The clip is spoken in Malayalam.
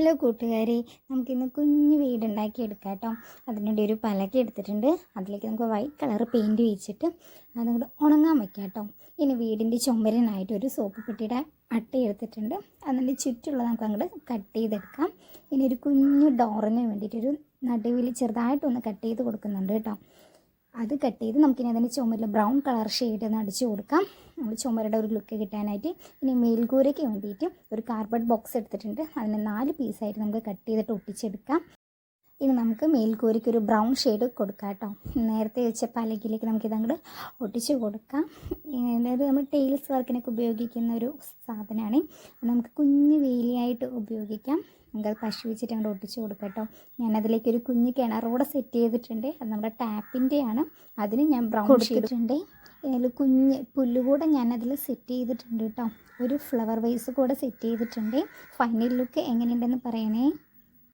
ഹലോ കൂട്ടുകാരെ. നമുക്കിന്ന് കുഞ്ഞു വീടുണ്ടാക്കി എടുക്കാം കേട്ടോ. അതിനുവേണ്ടി ഒരു പലക എടുത്തിട്ടുണ്ട്. അതിലേക്ക് നമുക്ക് വൈറ്റ് കളർ പെയിന്റ് വെച്ചിട്ട് അതങ്ങോട്ട് ഉണങ്ങാൻ വയ്ക്കാം കേട്ടോ. ഇനി വീടിന്റെ ചുമരനായിട്ട് ഒരു സോപ്പ് പെട്ടിയുടെ അട്ട എടുത്തിട്ടുണ്ട്. അതിന്റെ ചുറ്റുള്ളത് നമുക്ക് അങ്ങോട്ട് കട്ട് ചെയ്തെടുക്കാം. ഇനി ഒരു കുഞ്ഞു ഡോറിന് വേണ്ടിയിട്ടൊരു നടുവിൽ ചെറുതായിട്ടൊന്ന് കട്ട് ചെയ്ത് കൊടുക്കുന്നുണ്ട് കേട്ടോ. അത് കട്ട് ചെയ്ത് നമുക്കിനി അതിന്റെ ചുമരിൽ ബ്രൗൺ കളർ ഷെയ്ഡ് ഒന്ന് അടിച്ചു കൊടുക്കാം. നമ്മൾ ചുമരുടെ ഒരു ലുക്ക് കിട്ടാനായിട്ട് ഇനി മേൽക്കൂരയ്ക്ക് വേണ്ടിയിട്ട് ഒരു കാർബൺ ബോക്സ് എടുത്തിട്ടുണ്ട്. അതിന് നാല് പീസായിട്ട് നമുക്ക് കട്ട് ചെയ്തിട്ട് ഒട്ടിച്ചെടുക്കാം. ഇനി നമുക്ക് മേൽക്കൂരയ്ക്ക് ഒരു ബ്രൗൺ ഷെയ്ഡ് കൊടുക്കാം കേട്ടോ നേരത്തെ വെച്ച പലകിലേക്ക് നമുക്കിത് അങ്ങോട്ട് ഒട്ടിച്ച് കൊടുക്കാം. അതായത് നമ്മൾ ടെയിൽസ് വർക്കിനൊക്കെ ഉപയോഗിക്കുന്ന ഒരു സാധനമാണ് നമുക്ക് കുഞ്ഞു വേലിയായിട്ട് ഉപയോഗിക്കാം. നമുക്കത് പശു വെച്ചിട്ട് അങ്ങോട്ട് ഒട്ടിച്ച് കൊടുക്കാം കേട്ടോ ഞാനതിലേക്ക് ഒരു കുഞ്ഞ് കിണറോടെ സെറ്റ് ചെയ്തിട്ടുണ്ട്. അത് നമ്മുടെ ടാപ്പിന്റെയാണ് അതിന് ഞാൻ ബ്രൗൺ കൊടുത്തിട്ടുണ്ട്. അതിൽ കുഞ്ഞ് പുല്ല് കൂടെ ഞാനതിൽ സെറ്റ് ചെയ്തിട്ടുണ്ട് കേട്ടോ ഒരു ഫ്ലവർ വൈസ് കൂടെ സെറ്റ് ചെയ്തിട്ടുണ്ട്. ഫൈനൽ ലുക്ക് എങ്ങനെയുണ്ടെന്ന് പറയണേ?